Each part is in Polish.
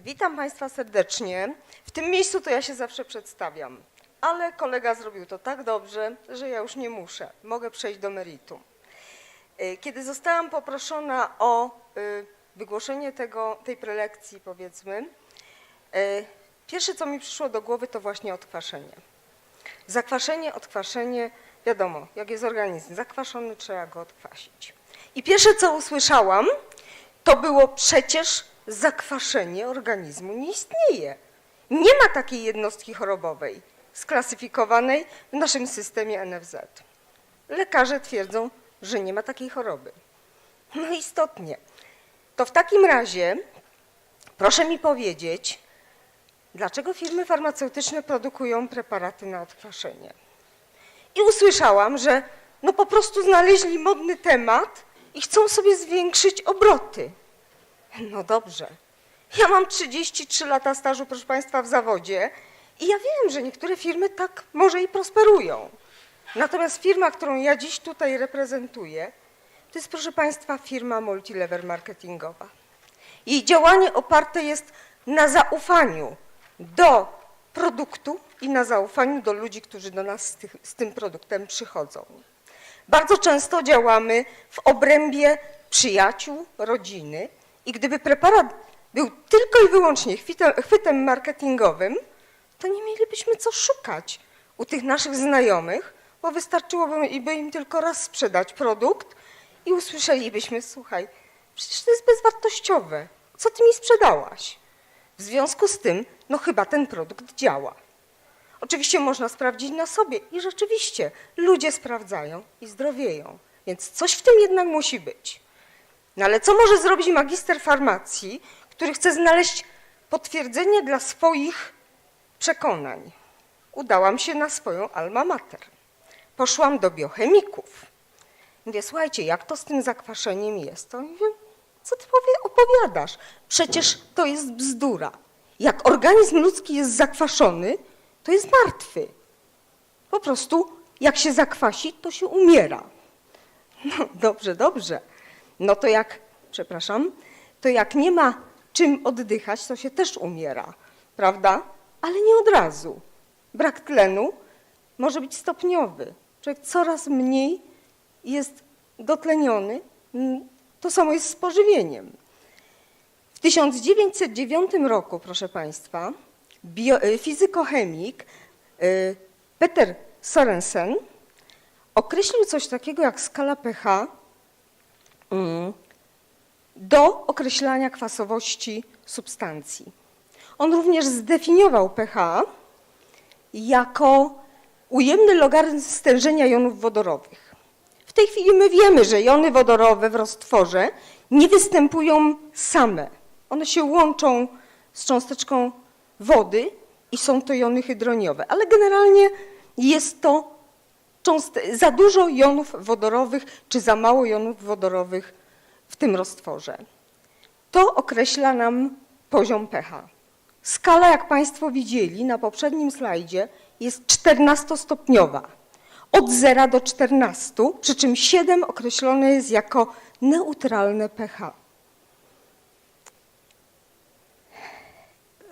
Witam Państwa serdecznie. W tym miejscu to ja się zawsze przedstawiam, ale kolega zrobił to tak dobrze, że ja już nie muszę. Mogę przejść do meritum. Y, Kiedy zostałam poproszona o y, wygłoszenie tego, tej prelekcji, powiedzmy, y, pierwsze co mi przyszło do głowy to właśnie odkwaszenie. Zakwaszenie, odkwaszenie, wiadomo, jak jest organizm zakwaszony, trzeba go odkwasić. I pierwsze co usłyszałam, to było przecież zakwaszenie organizmu nie istnieje. Nie ma takiej jednostki chorobowej sklasyfikowanej w naszym systemie NFZ. Lekarze twierdzą, że nie ma takiej choroby. No istotnie. To w takim razie proszę mi powiedzieć, dlaczego firmy farmaceutyczne produkują preparaty na odkwaszenie. I usłyszałam, że no po prostu znaleźli modny temat i chcą sobie zwiększyć obroty. No dobrze. Ja mam 33 lata stażu, proszę Państwa, w zawodzie i ja wiem, że niektóre firmy tak może i prosperują. Natomiast firma, którą ja dziś tutaj reprezentuję, to jest, proszę Państwa, firma multilevel marketingowa. Jej działanie oparte jest na zaufaniu do produktu i na zaufaniu do ludzi, którzy do nas z, tych, z tym produktem przychodzą. Bardzo często działamy w obrębie przyjaciół, rodziny i gdyby preparat był tylko i wyłącznie chwytem, marketingowym, to nie mielibyśmy co szukać u tych naszych znajomych, bo wystarczyłoby by im tylko raz sprzedać produkt i usłyszelibyśmy, słuchaj, przecież to jest bezwartościowe, co ty mi sprzedałaś? W związku z tym, no chyba ten produkt działa. Oczywiście można sprawdzić na sobie i rzeczywiście ludzie sprawdzają i zdrowieją, więc coś w tym jednak musi być. No ale co może zrobić magister farmacji, który chce znaleźć potwierdzenie dla swoich przekonań? Udałam się na swoją alma mater. Poszłam do biochemików. Mówię, słuchajcie, jak to z tym zakwaszeniem jest? To mówię, co ty opowiadasz? Przecież to jest bzdura. Jak organizm ludzki jest zakwaszony, to jest martwy. Po prostu jak się zakwasi, to się umiera. No dobrze, dobrze. No to jak, przepraszam, to jak nie ma czym oddychać, to się też umiera, prawda? Ale nie od razu. Brak tlenu może być stopniowy. Człowiek coraz mniej jest dotleniony. Mm, To samo jest z pożywieniem. W 1909 roku, proszę Państwa, bio, y, fizykochemik y, Peter Sorensen określił coś takiego jak skala pH do określania kwasowości substancji. On również zdefiniował pH jako ujemny logarytm stężenia jonów wodorowych. W tej chwili my wiemy, że jony wodorowe w roztworze nie występują same. One się łączą z cząsteczką wody i są to jony hydroniowe, ale generalnie jest to cząst- za dużo jonów wodorowych czy za mało jonów wodorowych w tym roztworze. To określa nam poziom pH. Skala, jak Państwo widzieli na poprzednim slajdzie, jest 14-stopniowa. Od 0 do 14, przy czym 7 określone jest jako neutralne pH.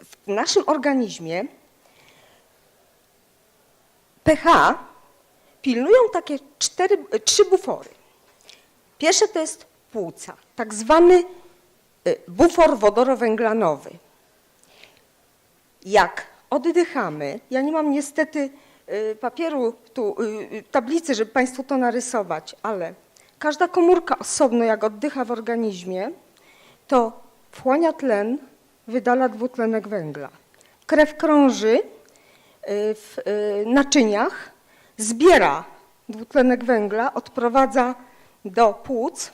W naszym organizmie pH pilnują takie cztery, trzy bufory. Pierwsze to jest płuca, tak zwany y, bufor wodorowęglanowy. Jak oddychamy, ja nie mam niestety y, papieru, tu, y, tablicy, żeby Państwu to narysować, ale każda komórka osobno, jak oddycha w organizmie, to wchłania tlen, wydala dwutlenek węgla. Krew krąży w naczyniach, zbiera dwutlenek węgla, odprowadza do płuc,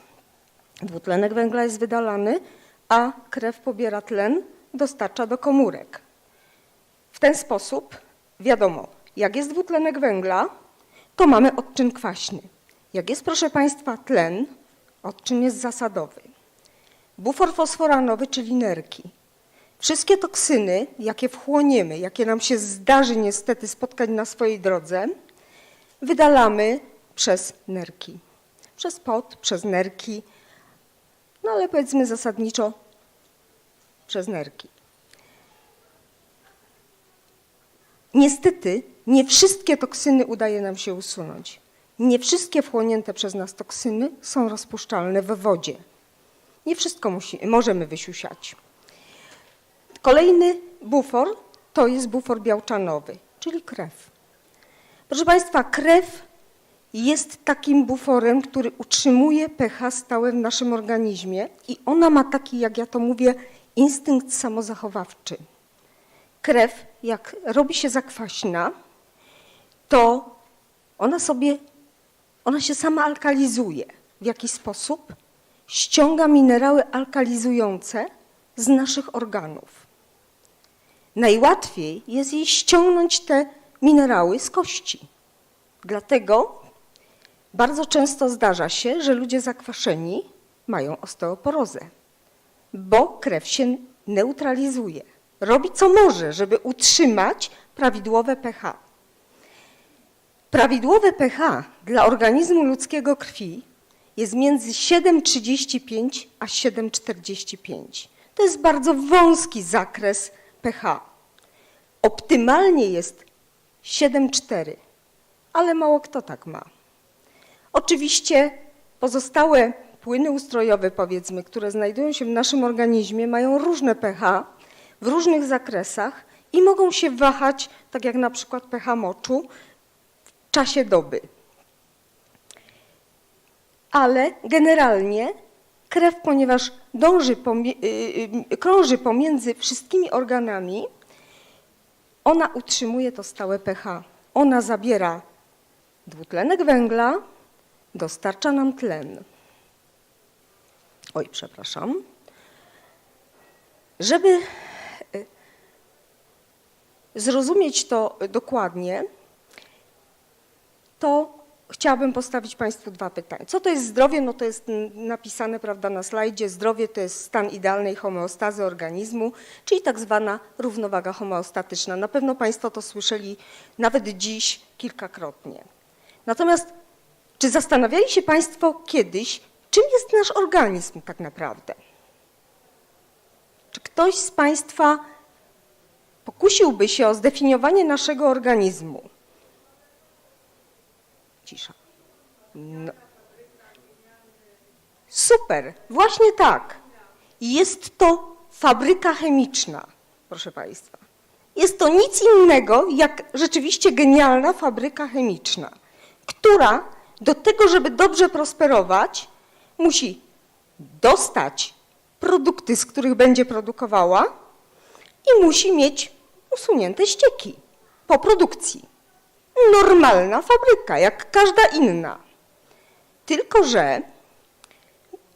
dwutlenek węgla jest wydalany, a krew pobiera tlen, dostarcza do komórek. W ten sposób wiadomo, jak jest dwutlenek węgla, to mamy odczyn kwaśny. Jak jest, proszę Państwa, tlen, odczyn jest zasadowy. Bufor fosforanowy, czyli nerki. Wszystkie toksyny, jakie wchłoniemy, jakie nam się zdarzy niestety spotkać na swojej drodze, wydalamy przez nerki. Przez pot, przez nerki, no ale powiedzmy zasadniczo przez nerki. Niestety nie wszystkie toksyny udaje nam się usunąć. Nie wszystkie wchłonięte przez nas toksyny są rozpuszczalne w wodzie. Nie wszystko musi, możemy wysiusiać. Kolejny bufor to jest bufor białczanowy, czyli krew. Proszę Państwa, krew jest takim buforem, który utrzymuje pH stałe w naszym organizmie i ona ma taki, jak ja to mówię, instynkt samozachowawczy. Krew, jak robi się zakwaśna, to ona sobie, ona się sama alkalizuje. W jaki sposób? Ściąga minerały alkalizujące z naszych organów. Najłatwiej jest jej ściągnąć te minerały z kości. Dlatego bardzo często zdarza się, że ludzie zakwaszeni mają osteoporozę, bo krew się neutralizuje. Robi co może, żeby utrzymać prawidłowe pH. Prawidłowe pH dla organizmu ludzkiego krwi jest między 7,35 a 7,45. To jest bardzo wąski zakres pH. Optymalnie jest 7,4, ale mało kto tak ma. Oczywiście pozostałe płyny ustrojowe, powiedzmy, które znajdują się w naszym organizmie, mają różne pH w różnych zakresach i mogą się wahać, tak jak na przykład pH moczu, w czasie doby. Ale generalnie krew, ponieważ dąży y, y, krąży pomiędzy wszystkimi organami, ona utrzymuje to stałe pH. Ona zabiera dwutlenek węgla, dostarcza nam tlen. Oj, przepraszam. Żeby y, zrozumieć to dokładnie, to chciałabym postawić Państwu dwa pytania. Co to jest zdrowie? No to jest napisane prawda, na slajdzie. Zdrowie to jest stan idealnej homeostazy organizmu, czyli tak zwana równowaga homeostatyczna. Na pewno Państwo to słyszeli nawet dziś kilkakrotnie. Natomiast czy zastanawiali się Państwo kiedyś, czym jest nasz organizm tak naprawdę? Czy ktoś z Państwa pokusiłby się o zdefiniowanie naszego organizmu? Cisza. No. Super, właśnie tak. Jest to fabryka chemiczna, proszę Państwa. Jest to nic innego jak rzeczywiście genialna fabryka chemiczna, która do tego, żeby dobrze prosperować, musi dostać produkty, z których będzie produkowała i musi mieć usunięte ścieki po produkcji. Normalna fabryka, jak każda inna. Tylko, że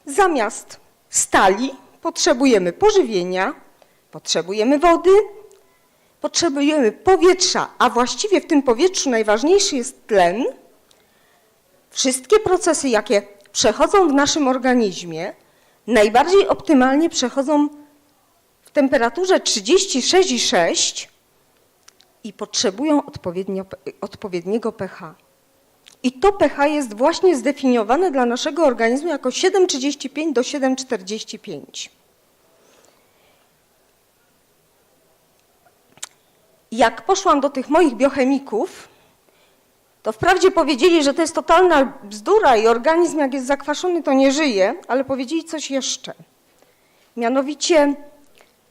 zamiast stali potrzebujemy pożywienia, potrzebujemy wody, potrzebujemy powietrza, a właściwie w tym powietrzu najważniejszy jest tlen. Wszystkie procesy, jakie przechodzą w naszym organizmie, najbardziej optymalnie przechodzą w temperaturze 36,6 i potrzebują odpowiedniego pH. I to pH jest właśnie zdefiniowane dla naszego organizmu jako 7,35 do 7,45. Jak poszłam do tych moich biochemików, to wprawdzie powiedzieli, że to jest totalna bzdura i organizm jak jest zakwaszony, to nie żyje, ale powiedzieli coś jeszcze. Mianowicie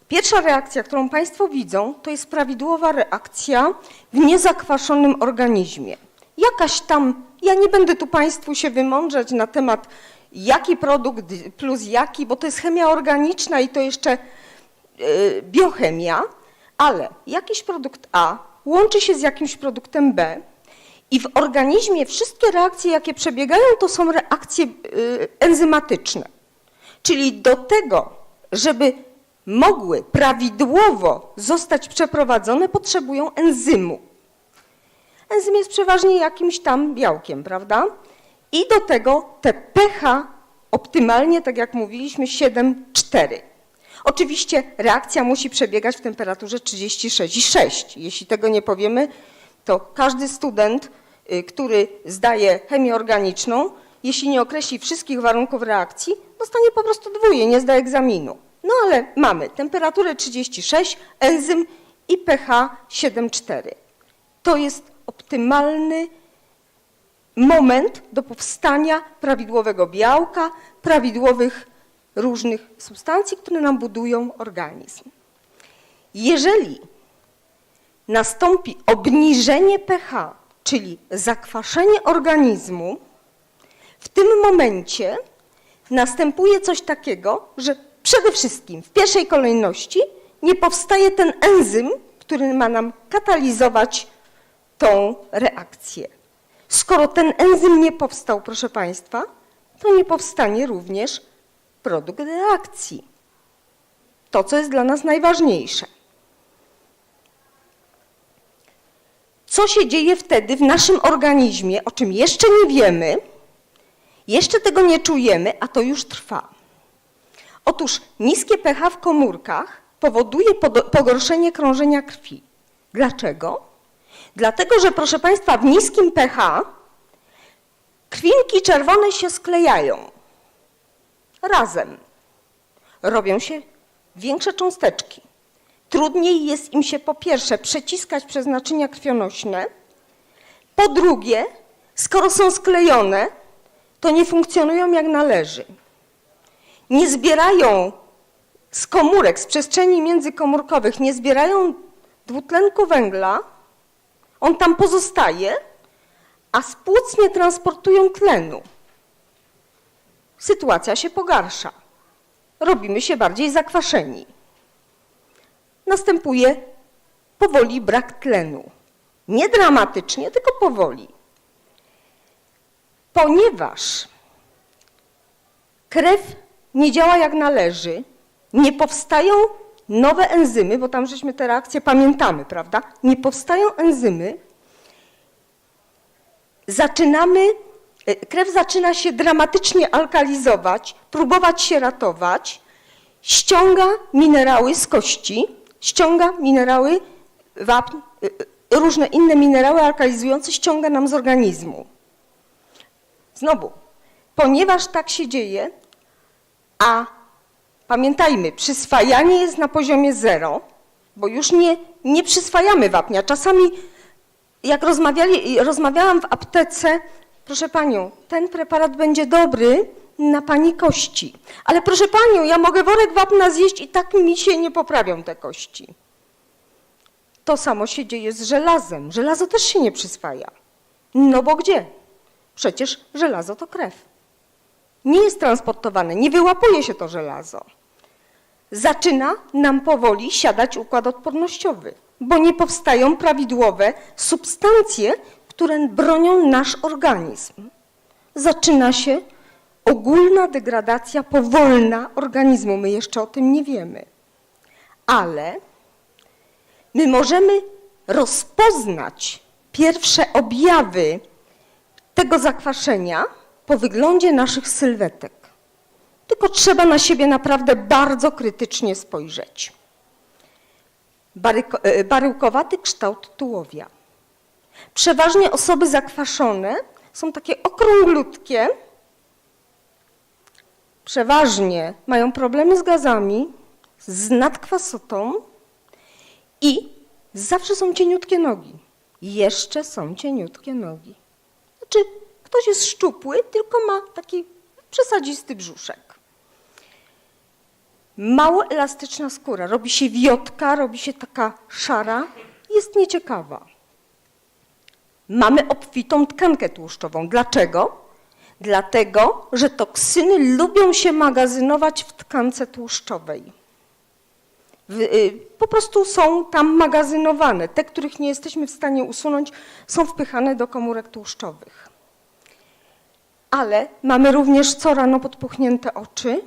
pierwsza reakcja, którą Państwo widzą, to jest prawidłowa reakcja w niezakwaszonym organizmie. Jakaś tam, ja nie będę tu Państwu się wymądrzać na temat jaki produkt plus jaki, bo to jest chemia organiczna i to jeszcze yy, biochemia, ale jakiś produkt A łączy się z jakimś produktem B, i w organizmie wszystkie reakcje, jakie przebiegają, to są reakcje y, enzymatyczne. Czyli do tego, żeby mogły prawidłowo zostać przeprowadzone, potrzebują enzymu. Enzym jest przeważnie jakimś tam białkiem, prawda? I do tego te pH optymalnie, tak jak mówiliśmy, 7,4. Oczywiście reakcja musi przebiegać w temperaturze 36,6. Jeśli tego nie powiemy, to każdy student Y, który zdaje chemię organiczną, jeśli nie określi wszystkich warunków reakcji, dostanie po prostu dwóje, nie zda egzaminu. No ale mamy temperaturę 36, enzym i pH 7,4. To jest optymalny moment do powstania prawidłowego białka, prawidłowych różnych substancji, które nam budują organizm. Jeżeli nastąpi obniżenie pH, czyli zakwaszenie organizmu, w tym momencie następuje coś takiego, że przede wszystkim w pierwszej kolejności nie powstaje ten enzym, który ma nam katalizować tą reakcję. Skoro ten enzym nie powstał, proszę Państwa, to nie powstanie również produkt reakcji. To, co jest dla nas najważniejsze. Co się dzieje wtedy w naszym organizmie, o czym jeszcze nie wiemy, jeszcze tego nie czujemy, a to już trwa. Otóż niskie pH w komórkach powoduje pogorszenie krążenia krwi. Dlaczego? Dlatego, że proszę Państwa, w niskim pH krwinki czerwone się sklejają razem. Robią się większe cząsteczki. Trudniej jest im się po pierwsze przeciskać przez naczynia krwionośne, po drugie, skoro są sklejone, to nie funkcjonują jak należy. Nie zbierają z komórek, z przestrzeni międzykomórkowych, nie zbierają dwutlenku węgla, on tam pozostaje, a z płuc nie transportują tlenu. Sytuacja się pogarsza. Robimy się bardziej zakwaszeni. Następuje powoli brak tlenu. Nie dramatycznie, tylko powoli. Ponieważ krew nie działa jak należy, nie powstają nowe enzymy, bo tam żeśmy te reakcje pamiętamy, prawda? Nie powstają enzymy, zaczynamy, e, krew zaczyna się dramatycznie alkalizować, próbować się ratować, ściąga minerały z kości, ściąga minerały, wapń, e, e, różne inne minerały alkalizujące, ściąga nam z organizmu. Znowu, ponieważ tak się dzieje, a pamiętajmy, przyswajanie jest na poziomie zero, bo już nie, nie przyswajamy wapnia. Czasami jak rozmawiali, rozmawiałam w aptece, proszę panią, ten preparat będzie dobry na pani kości, ale proszę panią, ja mogę worek wapna zjeść i tak mi się nie poprawią te kości. To samo się dzieje z żelazem. Żelazo też się nie przyswaja. No bo gdzie? Przecież żelazo to krew. Nie jest transportowane, nie wyłapuje się to żelazo. Zaczyna nam powoli siadać układ odpornościowy, bo nie powstają prawidłowe substancje, które bronią nasz organizm. Zaczyna się ogólna degradacja powolna organizmu. My jeszcze o tym nie wiemy. Ale my możemy rozpoznać pierwsze objawy tego zakwaszenia po wyglądzie naszych sylwetek. Tylko trzeba na siebie naprawdę bardzo krytycznie spojrzeć. E, baryłkowaty kształt tułowia. Przeważnie osoby zakwaszone są takie okrąglutkie, przeważnie mają problemy z gazami, z nadkwasotą i zawsze są cieniutkie nogi. Jeszcze są cieniutkie nogi. Znaczy, ktoś jest szczupły, tylko ma taki przesadzisty brzuszek. Mało elastyczna skóra, robi się wiotka, robi się taka szara, jest nieciekawa. Mamy obfitą tkankę tłuszczową. Dlaczego? Dlatego, że toksyny lubią się magazynować w tkance tłuszczowej. Y, po prostu są tam magazynowane. Te, których nie jesteśmy w stanie usunąć, są wpychane do komórek tłuszczowych. Ale mamy również co rano podpuchnięte oczy.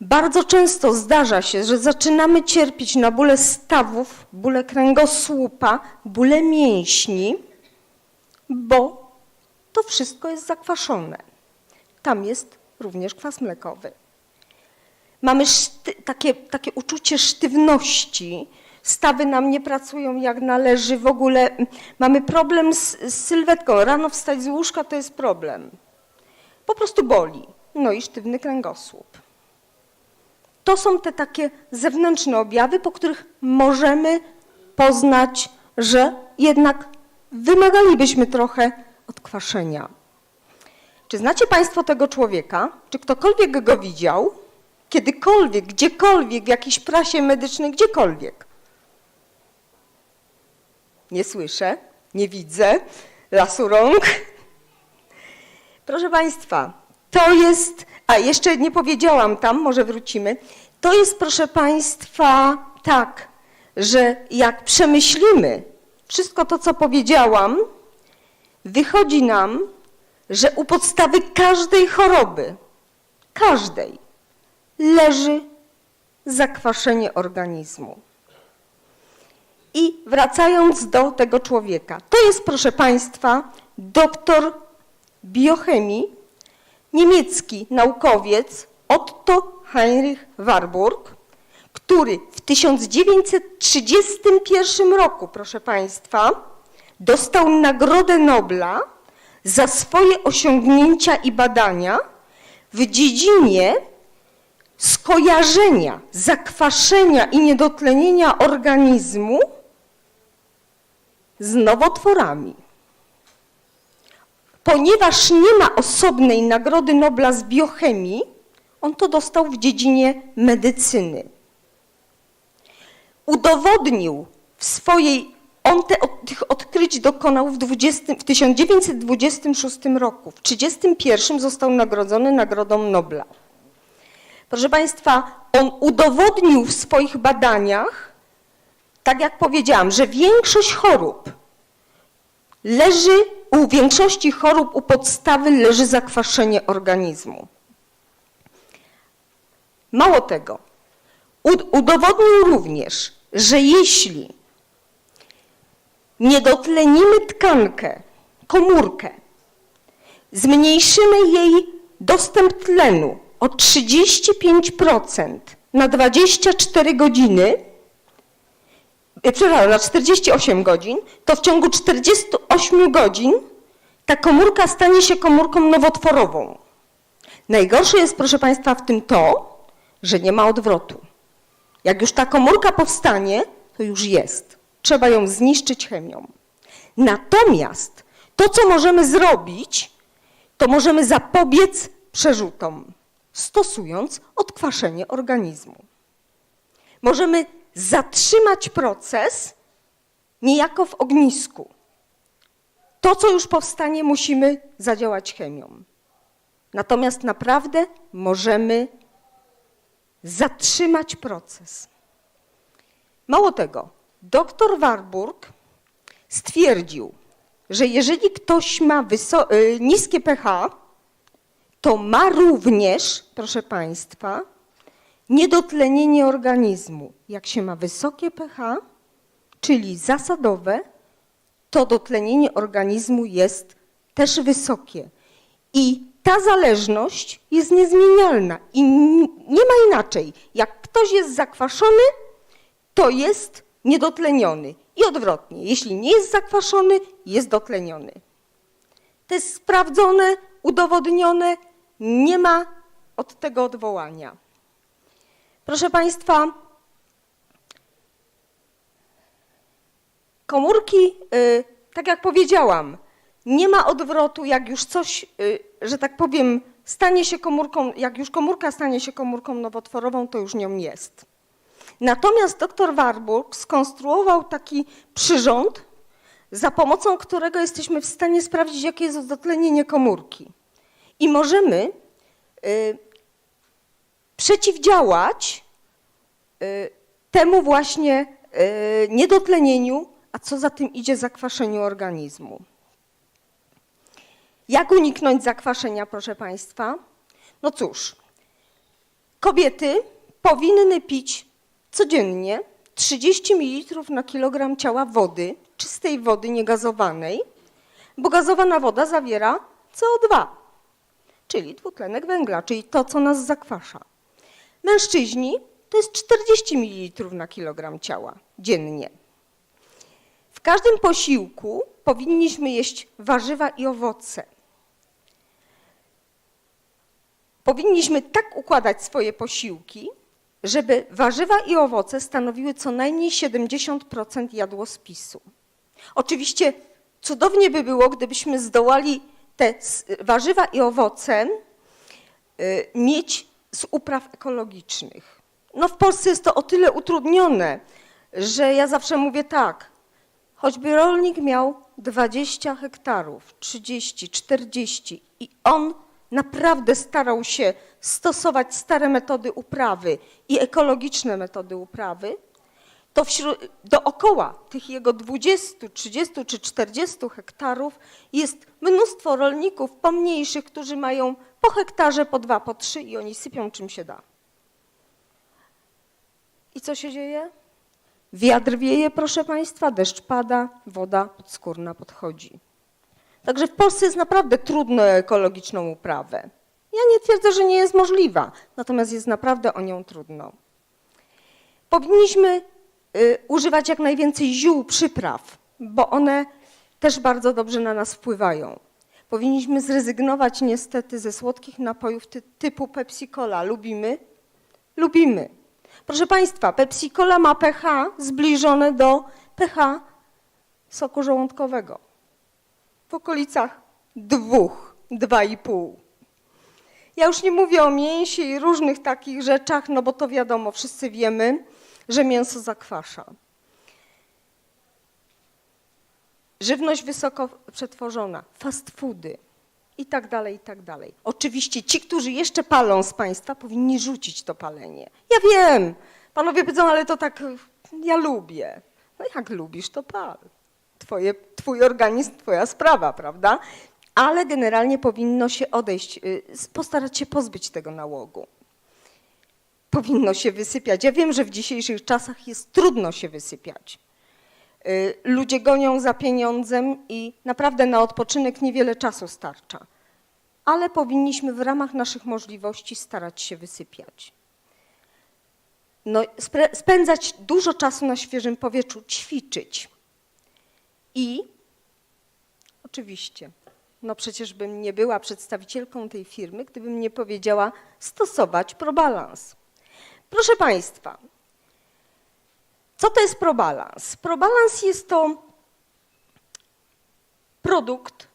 Bardzo często zdarza się, że zaczynamy cierpieć na bóle stawów, bóle kręgosłupa, bóle mięśni, bo to wszystko jest zakwaszone. Tam jest również kwas mlekowy. Mamy takie, takie uczucie sztywności, stawy nam nie pracują jak należy, w ogóle mamy problem z, z sylwetką. Rano wstać z łóżka to jest problem. Po prostu boli. No i sztywny kręgosłup. To są te takie zewnętrzne objawy, po których możemy poznać, że jednak wymagalibyśmy trochę odkwaszenia. Czy znacie Państwo tego człowieka? Czy ktokolwiek go widział? Kiedykolwiek, gdziekolwiek, w jakiejś prasie medycznej, gdziekolwiek? Nie słyszę, nie widzę lasu rąk. Proszę Państwa, to jest, a jeszcze nie powiedziałam tam, może wrócimy. To jest, proszę Państwa, tak, że jak przemyślimy wszystko to, co powiedziałam, wychodzi nam, że u podstawy każdej choroby, każdej, leży zakwaszenie organizmu. I wracając do tego człowieka, to jest, proszę Państwa, doktor biochemii, niemiecki naukowiec Otto Heinrich Warburg, który w 1931 roku, proszę Państwa, dostał Nagrodę Nobla za swoje osiągnięcia i badania w dziedzinie skojarzenia, zakwaszenia i niedotlenienia organizmu z nowotworami. Ponieważ nie ma osobnej Nagrody Nobla z biochemii, on to dostał w dziedzinie medycyny. Udowodnił w swojej, on te, tych odkryć dokonał w, 20, w 1926 roku. W 1931 został nagrodzony Nagrodą Nobla. Proszę Państwa, on udowodnił w swoich badaniach, tak jak powiedziałam, że większość chorób leży, u większości chorób u podstawy leży zakwaszenie organizmu. Mało tego, udowodnił również, że jeśli nie dotlenimy tkankę, komórkę, zmniejszymy jej dostęp tlenu o 35% na 24 godziny, przepraszam, na 48 godzin, to w ciągu 48 godzin ta komórka stanie się komórką nowotworową. Najgorsze jest, proszę Państwa, w tym to, że nie ma odwrotu. Jak już ta komórka powstanie, to już jest. Trzeba ją zniszczyć chemią. Natomiast to, co możemy zrobić, to możemy zapobiec przerzutom, stosując odkwaszenie organizmu. Możemy zatrzymać proces niejako w ognisku. To, co już powstanie, musimy zadziałać chemią. Natomiast naprawdę możemy zatrzymać proces. Mało tego, dr Warburg stwierdził, że jeżeli ktoś ma y, niskie pH, to ma również, proszę Państwa, niedotlenienie organizmu. Jak się ma wysokie pH, czyli zasadowe, to dotlenienie organizmu jest też wysokie. I ta zależność jest niezmienialna i nie ma inaczej. Jak ktoś jest zakwaszony, to jest niedotleniony. I odwrotnie, jeśli nie jest zakwaszony, jest dotleniony. To jest sprawdzone, udowodnione, nie ma od tego odwołania. Proszę Państwa, komórki, y, tak jak powiedziałam, nie ma odwrotu, jak już coś, y, że tak powiem, stanie się komórką, jak już komórka stanie się komórką nowotworową, to już nią jest. Natomiast dr Warburg skonstruował taki przyrząd, za pomocą którego jesteśmy w stanie sprawdzić, jakie jest dotlenienie komórki. I możemy y, przeciwdziałać y, temu właśnie y, niedotlenieniu, a co za tym idzie zakwaszeniu organizmu. Jak uniknąć zakwaszenia, proszę Państwa? No cóż, kobiety powinny pić codziennie 30 ml na kilogram ciała wody, czystej wody niegazowanej, bo gazowana woda zawiera CO2, czyli dwutlenek węgla, czyli to, co nas zakwasza. Mężczyźni to jest 40 ml na kilogram ciała dziennie. W każdym posiłku powinniśmy jeść warzywa i owoce. Powinniśmy tak układać swoje posiłki, żeby warzywa i owoce stanowiły co najmniej 70% jadłospisu. Oczywiście cudownie by było, gdybyśmy zdołali te warzywa i owoce y, mieć z upraw ekologicznych. No w Polsce jest to o tyle utrudnione, że ja zawsze mówię tak, choćby rolnik miał 20 hektarów, 30, 40 i on naprawdę starał się stosować stare metody uprawy i ekologiczne metody uprawy, to wśród, dookoła tych jego 20, 30 czy 40 hektarów jest mnóstwo rolników pomniejszych, którzy mają po hektarze, po dwa, po trzy i oni sypią czym się da. I co się dzieje? Wiatr wieje, proszę Państwa, deszcz pada, woda podskórna podchodzi. Także w Polsce jest naprawdę trudno ekologiczną uprawę. Ja nie twierdzę, że nie jest możliwa, natomiast jest naprawdę o nią trudno. Powinniśmy używać jak najwięcej ziół, przypraw, bo one też bardzo dobrze na nas wpływają. Powinniśmy zrezygnować niestety ze słodkich napojów ty, typu Pepsi-Cola. Lubimy? Lubimy. Proszę Państwa, Pepsi-Cola ma pH zbliżone do pH soku żołądkowego. W okolicach dwóch, dwa i pół. Ja już nie mówię o mięsie i różnych takich rzeczach, no bo to wiadomo, wszyscy wiemy, że mięso zakwasza. Żywność wysoko przetworzona, fast foody i tak dalej, i tak dalej. Oczywiście ci, którzy jeszcze palą z Państwa, powinni rzucić to palenie. Ja wiem, panowie powiedzą, ale to tak, ja lubię. No jak lubisz, to pal. Twoje, twój organizm, twoja sprawa, prawda? Ale generalnie powinno się odejść, y, postarać się pozbyć tego nałogu powinno się wysypiać. Ja wiem, że w dzisiejszych czasach jest trudno się wysypiać. Y, Ludzie gonią za pieniądzem i naprawdę na odpoczynek niewiele czasu starcza. Ale powinniśmy w ramach naszych możliwości starać się wysypiać. No, spędzać dużo czasu na świeżym powietrzu, ćwiczyć. I oczywiście, no przecież bym nie była przedstawicielką tej firmy, gdybym nie powiedziała stosować probalans. Proszę Państwa, co to jest probalans? Probalans jest to produkt,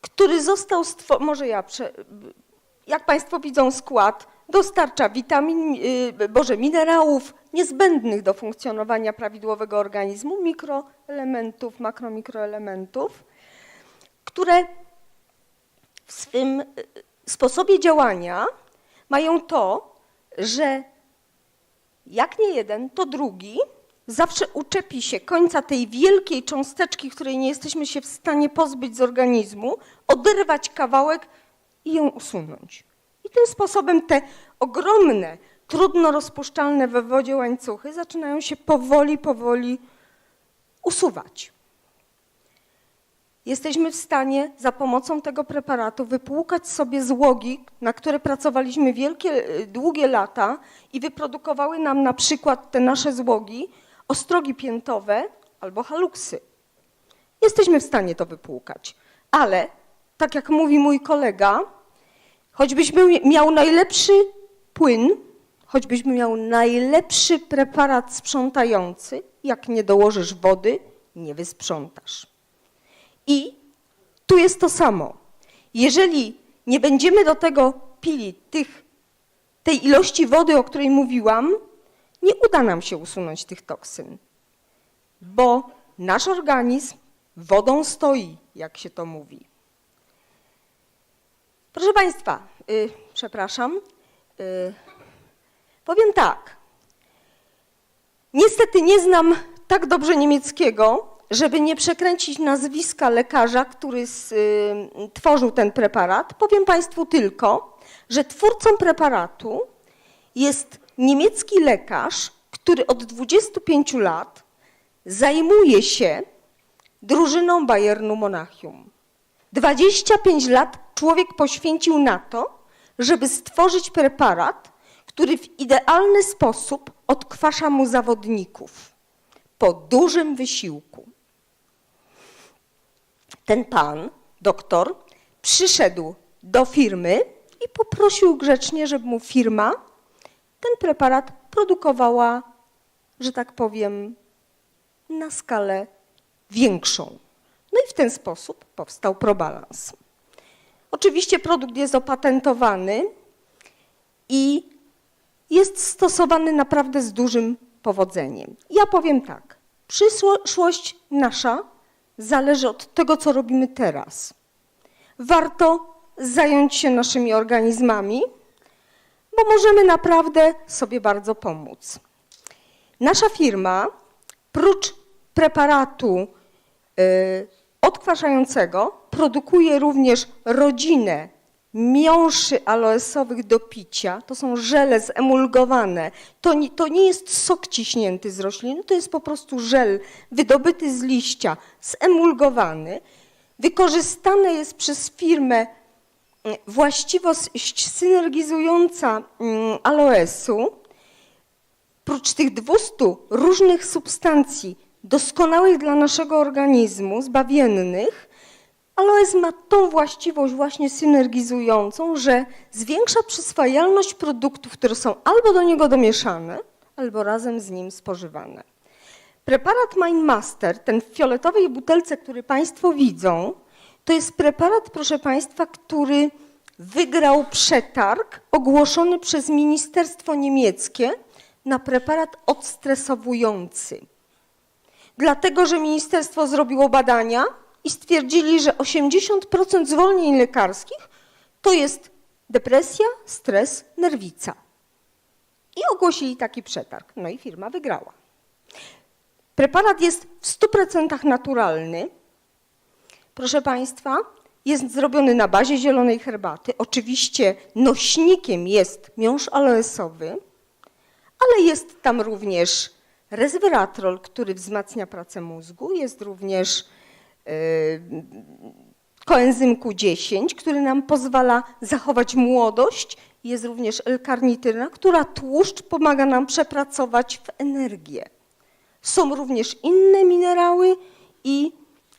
który został stworzony, może ja, prze, jak Państwo widzą skład, dostarcza witamin, yy, boże, minerałów niezbędnych do funkcjonowania prawidłowego organizmu, mikroelementów, makromikroelementów, które w swym y, sposobie działania mają to, że jak nie jeden, to drugi zawsze uczepi się końca tej wielkiej cząsteczki, której nie jesteśmy się w stanie pozbyć z organizmu, oderwać kawałek i ją usunąć. I tym sposobem te ogromne, trudno rozpuszczalne we wodzie łańcuchy zaczynają się powoli, powoli usuwać. Jesteśmy w stanie za pomocą tego preparatu wypłukać sobie złogi, na które pracowaliśmy wielkie, długie lata i wyprodukowały nam na przykład te nasze złogi ostrogi piętowe albo haluksy. Jesteśmy w stanie to wypłukać, ale tak jak mówi mój kolega, choćbyś miał najlepszy płyn, choćbyś miał najlepszy preparat sprzątający, jak nie dołożysz wody, nie wysprzątasz. I tu jest to samo. Jeżeli nie będziemy do tego pili tych, tej ilości wody, o której mówiłam, nie uda nam się usunąć tych toksyn, bo nasz organizm wodą stoi, jak się to mówi. Proszę Państwa, y, przepraszam, y, powiem tak. Niestety nie znam tak dobrze niemieckiego, żeby nie przekręcić nazwiska lekarza, który y, tworzył ten preparat. Powiem Państwu tylko, że twórcą preparatu jest niemiecki lekarz, który od 25 lat zajmuje się drużyną Bayernu Monachium. 25 lat człowiek poświęcił na to, żeby stworzyć preparat, który w idealny sposób odkwasza mu zawodników po dużym wysiłku. Ten pan, doktor, przyszedł do firmy i poprosił grzecznie, żeby mu firma ten preparat produkowała, że tak powiem, na skalę większą. No i w ten sposób powstał ProBalance. Oczywiście produkt jest opatentowany i jest stosowany naprawdę z dużym powodzeniem. Ja powiem tak, przyszłość nasza zależy od tego, co robimy teraz. Warto zająć się naszymi organizmami, bo możemy naprawdę sobie bardzo pomóc. Nasza firma, prócz preparatu y, odkwaszającego, produkuje również rodzinę miąższy aloesowych do picia. To są żele zemulgowane. To nie, to nie jest sok ciśnięty z rośliny, to jest po prostu żel wydobyty z liścia, zemulgowany. Wykorzystane jest przez firmę mm, właściwość synergizująca mm, aloesu. Prócz tych 200 różnych substancji doskonałych dla naszego organizmu, zbawiennych, aloes ma tą właściwość właśnie synergizującą, że zwiększa przyswajalność produktów, które są albo do niego domieszane, albo razem z nim spożywane. Preparat Mindmaster, ten w fioletowej butelce, który Państwo widzą, to jest preparat, proszę Państwa, który wygrał przetarg ogłoszony przez Ministerstwo Niemieckie na preparat odstresowujący. Dlatego, że ministerstwo zrobiło badania i stwierdzili, że 80% zwolnień lekarskich to jest depresja, stres, nerwica. I ogłosili taki przetarg. No i firma wygrała. Preparat jest w 100% naturalny. Proszę Państwa, jest zrobiony na bazie zielonej herbaty. Oczywiście nośnikiem jest miąższ aloesowy, ale jest tam również resveratrol, który wzmacnia pracę mózgu. Jest również koenzym Q10, który nam pozwala zachować młodość. Jest również L-karnityna, która tłuszcz pomaga nam przepracować w energię. Są również inne minerały i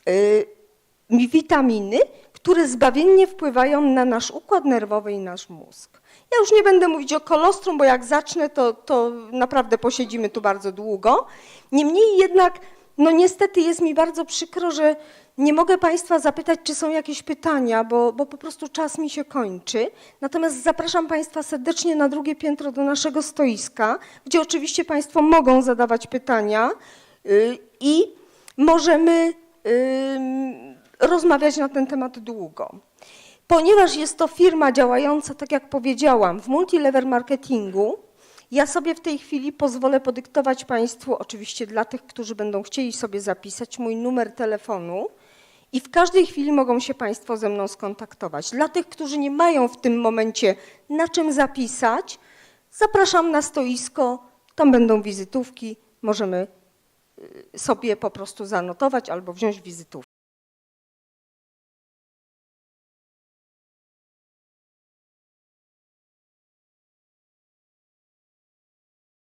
yy, witaminy, które zbawiennie wpływają na nasz układ nerwowy i nasz mózg. Ja już nie będę mówić o kolostrum, bo jak zacznę, to, to naprawdę posiedzimy tu bardzo długo. Niemniej jednak, no niestety jest mi bardzo przykro, że nie mogę Państwa zapytać, czy są jakieś pytania, bo, bo po prostu czas mi się kończy. Natomiast zapraszam Państwa serdecznie na drugie piętro do naszego stoiska, gdzie oczywiście Państwo mogą zadawać pytania yy, i możemy yy, rozmawiać na ten temat długo. Ponieważ jest to firma działająca, tak jak powiedziałam, w multilevel marketingu, ja sobie w tej chwili pozwolę podyktować Państwu, oczywiście dla tych, którzy będą chcieli sobie zapisać, mój numer telefonu i w każdej chwili mogą się Państwo ze mną skontaktować. Dla tych, którzy nie mają w tym momencie na czym zapisać, zapraszam na stoisko, tam będą wizytówki, możemy y, sobie po prostu zanotować albo wziąć wizytówkę.